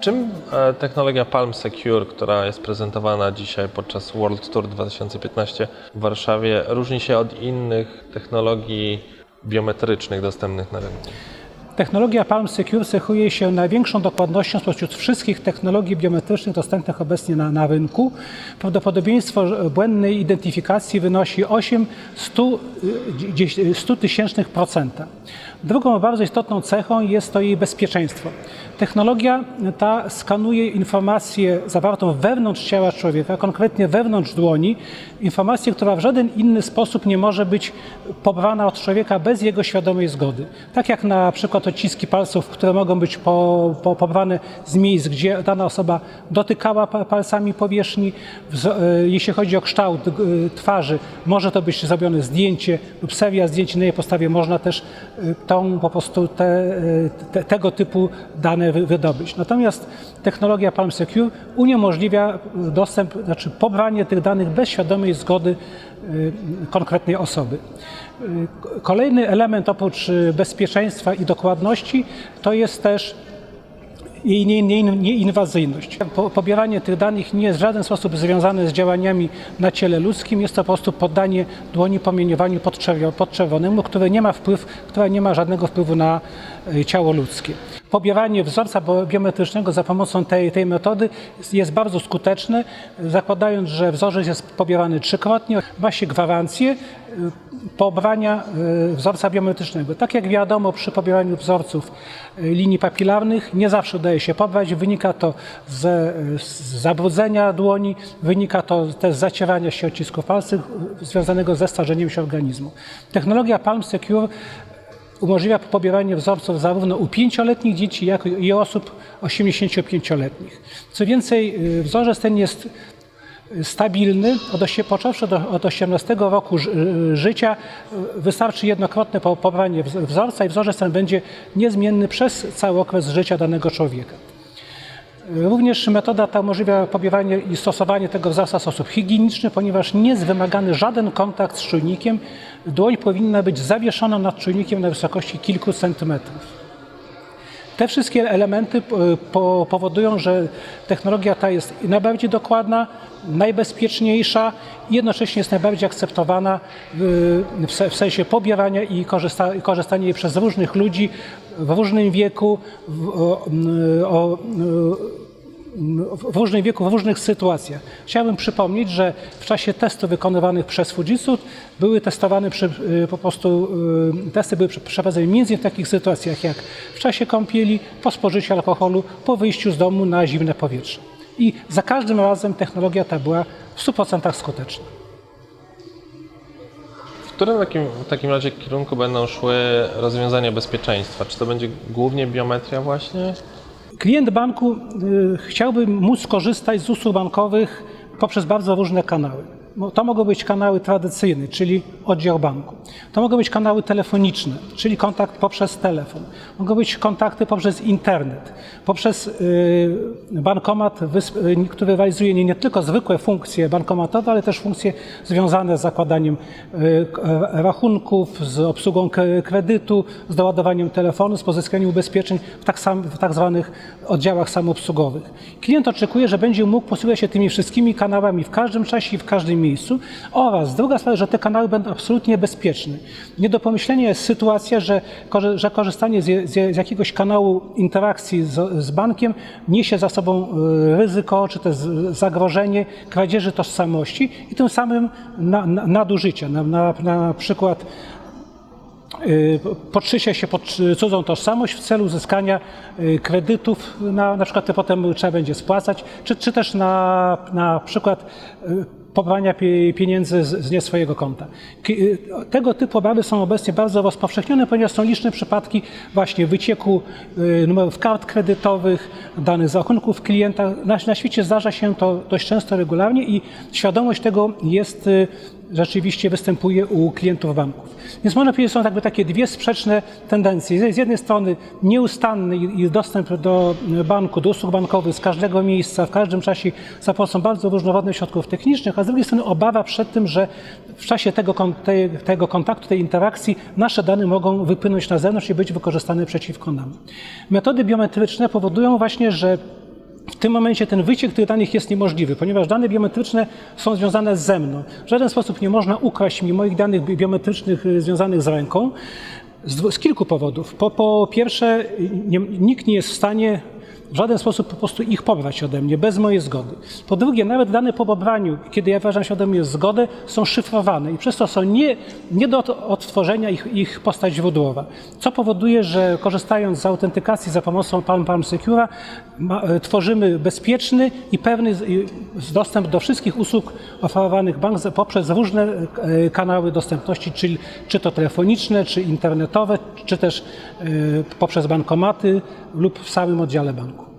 Czym e, technologia Palm Secure, która jest prezentowana dzisiaj podczas World Tour 2015 w Warszawie, różni się od innych technologii biometrycznych dostępnych na rynku? Technologia Palm Secure cechuje się największą dokładnością spośród wszystkich technologii biometrycznych dostępnych obecnie na, na rynku. Prawdopodobieństwo błędnej identyfikacji wynosi 8 100 tysięcznych procenta. Drugą bardzo istotną cechą jest to jej bezpieczeństwo. Technologia ta skanuje informację zawartą wewnątrz ciała człowieka, konkretnie wewnątrz dłoni, informację, która w żaden inny sposób nie może być pobrana od człowieka bez jego świadomej zgody. Tak jak na przykład odciski palców, które mogą być po, po, pobrane z miejsc, gdzie dana osoba dotykała pa- palcami powierzchni. E, Jeśli chodzi o kształt twarzy, może to być zrobione zdjęcie lub seria zdjęć, na jej podstawie można też e, tą po prostu te, e, te, tego typu dane wy- wydobyć. Natomiast technologia Palm Secure uniemożliwia dostęp, znaczy pobranie tych danych bez świadomej zgody konkretnej osoby. Kolejny element oprócz bezpieczeństwa i dokładności to jest też jej nie- nie- nieinwazyjność. Po- Pobieranie tych danych nie jest w żaden sposób związane z działaniami na ciele ludzkim. Jest to po prostu poddanie dłoni pomieniowaniu podczerwonemu, które nie ma wpływ, które nie ma żadnego wpływu na e, ciało ludzkie. Pobieranie wzorca bio- biometrycznego za pomocą tej, tej metody jest- bardzo skuteczne, zakładając, że wzorzec jest pobierany trzykrotnie, ma się gwarancję e, pobrania e, wzorca biometrycznego. Tak jak wiadomo, przy pobieraniu wzorców e, linii papilarnych nie zawsze udaje się pobrać. Wynika to ze, z zabrudzenia dłoni, wynika to też z zacierania się odcisków palców związanego ze starzeniem się organizmu. Technologia Palm Secure umożliwia pobieranie wzorców zarówno u pięcioletnich dzieci, jak i osób 85-letnich. Co więcej, y, wzorzec ten jest stabilny, od, począwszy do, od 18 roku y, życia y, wystarczy jednokrotne po- pobranie wz- wzorca i wzorzec ten będzie niezmienny przez cały okres życia danego człowieka. Również metoda ta umożliwia pobieranie i stosowanie tego w sposób higieniczny, ponieważ nie jest wymagany żaden kontakt z czujnikiem. Dłoń powinna być zawieszona nad czujnikiem na wysokości kilku centymetrów. Te wszystkie elementy e, po- powodują, że technologia ta jest najbardziej dokładna, najbezpieczniejsza i jednocześnie jest najbardziej akceptowana w, w se- w sensie pobierania i korzysta, i korzystania jej przez różnych ludzi w różnym wieku, o, o, w różnym wieku, w różnych sytuacjach. Chciałbym przypomnieć, że w czasie testów wykonywanych przez Fujitsu były testowane przy, y, po prostu y, testy były prze- przeprowadzane między w takich sytuacjach jak w czasie kąpieli, po spożyciu alkoholu, po wyjściu z domu na zimne powietrze. I za każdym razem technologia ta była w 100% skuteczna. W którym takim, w takim razie kierunku będą szły rozwiązania bezpieczeństwa? Czy to będzie głównie biometria właśnie? Klient banku y, chciałby móc korzystać z usług bankowych poprzez bardzo różne kanały. To mogą być kanały tradycyjne, czyli oddział banku. To mogą być kanały telefoniczne, czyli kontakt poprzez telefon. Mogą być kontakty poprzez internet, poprzez y, bankomat, y, który realizuje nie, tylko zwykłe funkcje bankomatowe, ale też funkcje związane z zakładaniem y, k- rachunków, z obsługą kredytu, z doładowaniem telefonu, z pozyskaniem ubezpieczeń w tak, sam, w tak zwanych oddziałach samoobsługowych. Klient oczekuje, że będzie mógł posługiwać się tymi wszystkimi kanałami w każdym czasie i w każdym miejscu oraz druga sprawa, że te kanały będą absolutnie bezpieczne. Nie do pomyślenia jest sytuacja, że, że korzystanie z, z, jakiegoś kanału interakcji z, z bankiem niesie za sobą y, ryzyko czy też zagrożenie kradzieży tożsamości i tym samym na, na, nadużycia. Na, na, na przykład y, podszycia się pod cudzą tożsamość w celu uzyskania y, kredytów, na, na przykład te potem trzeba będzie spłacać, czy, czy też na, na przykład pobrania pie- pieniędzy z, nie swojego konta. Y, Tego typu obawy są obecnie bardzo rozpowszechnione, ponieważ są liczne przypadki właśnie wycieku y, numerów kart kredytowych, danych z rachunków klienta. Na, na świecie zdarza się to dość często, regularnie i świadomość tego jest y, rzeczywiście występuje u klientów banków. Więc można powiedzieć, że są jakby takie dwie sprzeczne tendencje. Z jednej strony nieustanny dostęp do banku, do usług bankowych z każdego miejsca, w każdym czasie za pomocą bardzo różnorodnych środków technicznych, a z drugiej strony obawa przed tym, że w czasie tego, tego kontaktu, tej interakcji nasze dane mogą wypłynąć na zewnątrz i być wykorzystane przeciwko nam. Metody biometryczne powodują właśnie, że w tym momencie ten wyciek tych danych jest niemożliwy, ponieważ dane biometryczne są związane ze mną. W żaden sposób nie można ukraść mi moich danych bi- biometrycznych y, związanych z ręką z kilku powodów. Po, po pierwsze, nie, nikt nie jest w stanie w żaden sposób po prostu ich pobrać ode mnie bez mojej zgody. Po drugie, nawet dane po pobraniu, kiedy ja wyrażam się ode mnie zgodę, są szyfrowane i przez to są nie, nie do od- odtworzenia ich, ich postać źródłowa. Co powoduje, że korzystając z autentykacji za pomocą Palm Palm Secure'a ma, e, tworzymy bezpieczny i pewny dostęp do wszystkich usług oferowanych bank poprzez różne e, kanały dostępności, czyli czy to telefoniczne, czy internetowe, czy też e, poprzez bankomaty lub w samym oddziale banku. banco.